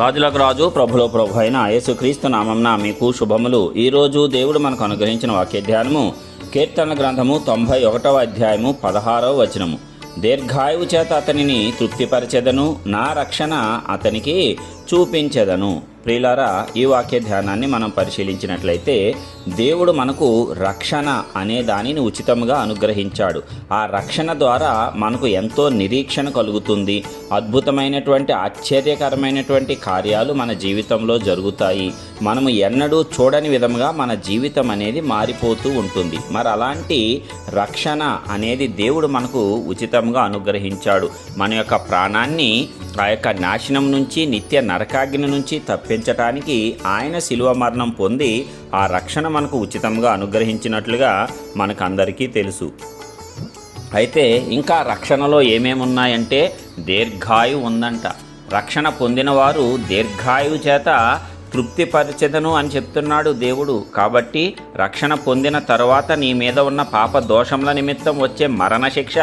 రాజులకు రాజు ప్రభులో ప్రభు అయిన యేసుక్రీస్తు నామంన మీకు శుభములు. ఈరోజు దేవుడు మనకు అనుగ్రహించిన వాక్య ధ్యానము కీర్తన గ్రంథము తొంభై ఒకటవ అధ్యాయము పదహారవ వచనము. దీర్ఘాయువు చేత అతనిని తృప్తిపరచెదను నా రక్షణ అతనికి చూపించెదను. ప్రియులారా ఈ వాక్య ధ్యానాన్ని మనం పరిశీలించినట్లయితే దేవుడు మనకు రక్షణ అనే దానిని ఉచితంగా అనుగ్రహించాడు. ఆ రక్షణ ద్వారా మనకు ఎంతో నిరీక్షణ కలుగుతుంది. అద్భుతమైనటువంటి ఆశ్చర్యకరమైనటువంటి కార్యాలు మన జీవితంలో జరుగుతాయి. మనము ఎన్నడూ చూడని విధంగా మన జీవితం అనేది మారిపోతూ ఉంటుంది. మరి అలాంటి రక్షణ అనేది దేవుడు మనకు ఉచితంగా అనుగ్రహించాడు. మన యొక్క ప్రాణాన్ని ఆ యొక్క నాశనం నుంచి నిత్య నరకాగ్ని నుంచి తప్పించటానికి ఆయన శిలువ మరణం పొంది ఆ రక్షణ మనకు ఉచితంగా అనుగ్రహించినట్లుగా మనకందరికీ తెలుసు. అయితే ఇంకా రక్షణలో ఏమేమి ఉన్నాయంటే దీర్ఘాయు ఉందంట. రక్షణ పొందినవారు దీర్ఘాయువు చేత తృప్తిపరచెదను అని చెప్తున్నాడు దేవుడు. కాబట్టి రక్షణ పొందిన తరువాత నీ మీద ఉన్న పాప దోషముల నిమిత్తం వచ్చే మరణశిక్ష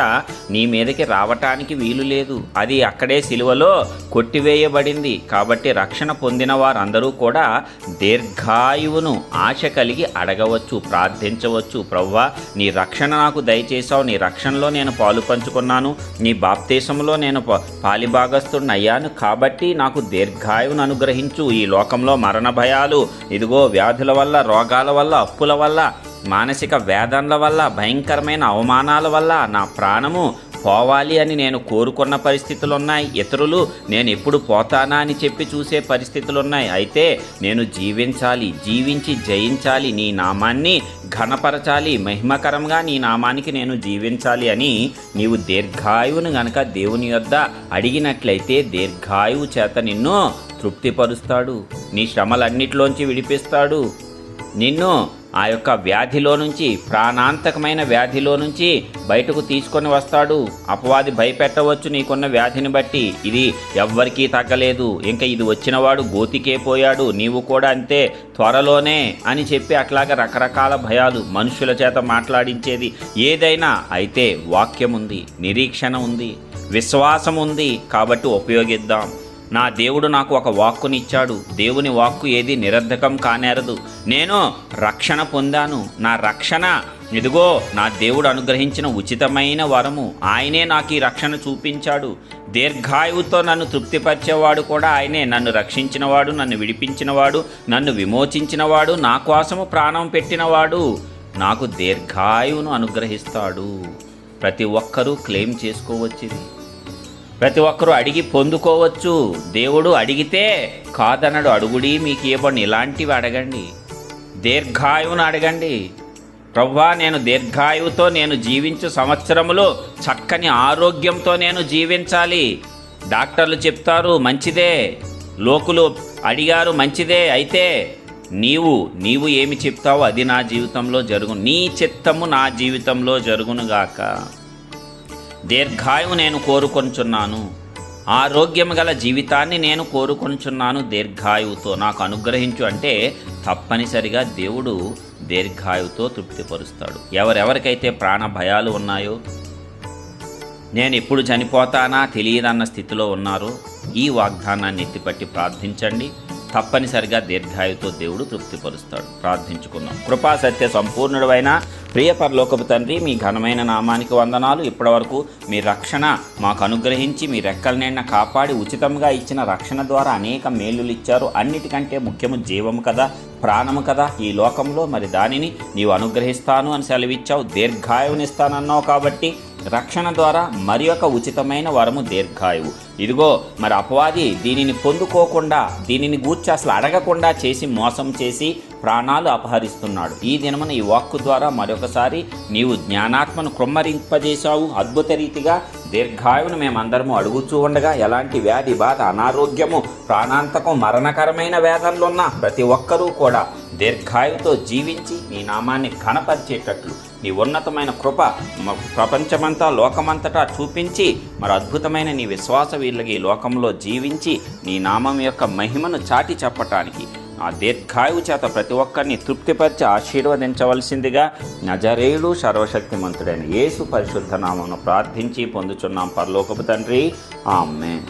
నీ మీదకి రావటానికి వీలు లేదు. అది అక్కడే సిలువలో కొట్టివేయబడింది. కాబట్టి రక్షణ పొందిన వారందరూ కూడా దీర్ఘాయువును ఆశ కలిగి అడగవచ్చు ప్రార్థించవచ్చు. ప్రవ్వా నీ రక్షణ నాకు దయచేశావు. నీ రక్షణలో నేను పాలు పంచుకున్నాను. నీ బాప్తీసంలో నేను ప- పాలిభాగస్తున్నయ్యాను కాబట్టి నాకు దీర్ఘాయువును అనుగ్రహించు. ఈ లోకంలో మరణ భయాలు ఇదిగో వ్యాధుల వల్ల రోగాల వల్ల అప్పుల వల్ల మానసిక వేదనల వల్ల భయంకరమైన అవమానాల వల్ల నా ప్రాణము పోవాలి అని నేను కోరుకున్న పరిస్థితులు ఉన్నాయి ఇతరులు నేను ఎప్పుడు పోతానా అని చెప్పి చూసే పరిస్థితులు ఉన్నాయి అయితే నేను జీవించాలి జీవించి జయించాలి నీ నామాన్ని ఘనపరచాలి మహిమకరంగా నీ నామానికి నేను జీవించాలి అని నీవు దీర్ఘాయువును గనక దేవుని యొద్ద అడిగినట్లయితే దీర్ఘాయువు చేత నిన్ను తృప్తిపరుస్తాడు. నీ శ్రమలన్నిటిలోంచి విడిపిస్తాడు. నిన్ను ఆ యొక్క వ్యాధిలో నుంచి ప్రాణాంతకమైన వ్యాధిలో నుంచి బయటకు తీసుకొని వస్తాడు. అపవాది భయపెట్టవచ్చు. నీకున్న వ్యాధిని బట్టి ఇది ఎవ్వరికీ తగ్గలేదు. ఇంకా ఇది వచ్చినవాడు గోతికే పోయాడు. నీవు కూడా అంతే త్వరలోనే అని చెప్పి అట్లాగా రకరకాల భయాలు మనుషుల చేత మాట్లాడించేది. ఏదైనా అయితే వాక్యం ఉంది నిరీక్షణ ఉంది విశ్వాసం ఉంది కాబట్టి ఉపయోగిద్దాం. నా దేవుడు నాకు ఒక వాక్కునిచ్చాడు. దేవుని వాక్కు ఏది నిరర్ధకం కానేరదు. నేను రక్షణ పొందాను. నా రక్షణ ఇదిగో నా దేవుడు అనుగ్రహించిన ఉచితమైన వరము. ఆయనే నాకు ఈ రక్షణ చూపించాడు. దీర్ఘాయువుతో నన్ను తృప్తిపరిచేవాడు కూడా ఆయనే. నన్ను రక్షించినవాడు నన్ను విడిపించినవాడు నన్ను విమోచించినవాడు నా కోసము ప్రాణం పెట్టినవాడు నాకు దీర్ఘాయువును అనుగ్రహిస్తాడు. ప్రతి ఒక్కరూ క్లెయిమ్ చేసుకోవచ్చింది. ప్రతి ఒక్కరూ అడిగి పొందుకోవచ్చు. దేవుడు అడిగితే కాదనడు అడుగుడి మీకు ఇవ్వండి ఇలాంటివి అడగండి. దీర్ఘాయువును అడగండి. ప్రవ్వా నేను దీర్ఘాయువుతో నేను జీవించు సంవత్సరములు చక్కని ఆరోగ్యంతో నేను జీవించాలి. డాక్టర్లు చెప్తారు మంచిదే. లోకులు అడిగారు మంచిదే. అయితే నీవు నీవు ఏమి చెప్తావో అది నా జీవితంలో జరుగు నీ చిత్తము నా జీవితంలో జరుగునుగాక. దీర్ఘాయువు నేను కోరుకొంచున్నాను. ఆరోగ్యం గల జీవితాన్ని నేను కోరుకొంచున్నాను దీర్ఘాయువుతో. నాకు అనుగ్రహించు అంటే తప్పనిసరిగా దేవుడు దీర్ఘాయువుతో తృప్తిపరుస్తాడు. ఎవరెవరికైతే ప్రాణ భయాలు ఉన్నాయో నేను ఎప్పుడు చనిపోతానా తెలియదన్న స్థితిలో ఉన్నారో ఈ వాగ్దానాన్ని ఎత్తిపట్టి ప్రార్థించండి. తప్పనిసరిగా దీర్ఘాయుతో దేవుడు తృప్తిపరుస్తాడు. ప్రార్థించుకున్నాం కృపా సత్య సంపూర్ణుడైన ప్రియ పరలోకపు తండ్రి మీ ఘనమైన నామానికి వందనాలు. ఇప్పటివరకు మీ రక్షణ మాకు అనుగ్రహించి మీ రెక్కల నిండా కాపాడి ఉచితంగా ఇచ్చిన రక్షణ ద్వారా అనేక మేలులు ఇచ్చారు. అన్నిటికంటే ముఖ్యము జీవము కదా ప్రాణము కదా. ఈ లోకంలో మరి దానిని నీవు అనుగ్రహిస్తాను అని సెలవిచ్చావు. దీర్ఘాయువునిస్తానన్నావు కాబట్టి రక్షణ ద్వారా మరి ఒక ఉచితమైన వరము దీర్ఘాయువు. ఇదిగో మరి అపవాది దీనిని పొందుకోకుండా దీనిని గూర్చి అసలు అడగకుండా చేసి మోసం చేసి ప్రాణాలు అపహరిస్తున్నాడు. ఈ దినమున ఈ వాక్కు ద్వారా మరొకసారి నీవు జ్ఞానాత్మను క్రొమ్మరింపజేశావు. అద్భుత రీతిగా దీర్ఘాయువును మేమందరము అడుగుచూ ఉండగా ఎలాంటి వ్యాధి బాధ అనారోగ్యము ప్రాణాంతకం మరణకరమైన వేదనలున్న ప్రతి ఒక్కరూ కూడా దీర్ఘాయువుతో జీవించి నీ నామాన్ని ఘనపరిచేటట్లు. నీ ఉన్నతమైన కృప మ- ప్రపంచమంతా లోకమంతటా చూపించి మరి అద్భుతమైన నీ విశ్వాస వీళ్ళకి ఈ లోకంలో జీవించి నీ నామం యొక్క మహిమను చాటి చెప్పటానికి. ఆ దీర్ఘాయువు చేత ప్రతి ఒక్కరిని తృప్తిపరిచి ఆశీర్వదించవలసిందిగా నజరేయుడు సర్వశక్తిమంతుడైన యేసు పరిశుద్ధ నామను ప్రార్థించి పొందుచున్నాం పరలోకపు తండ్రి. ఆమె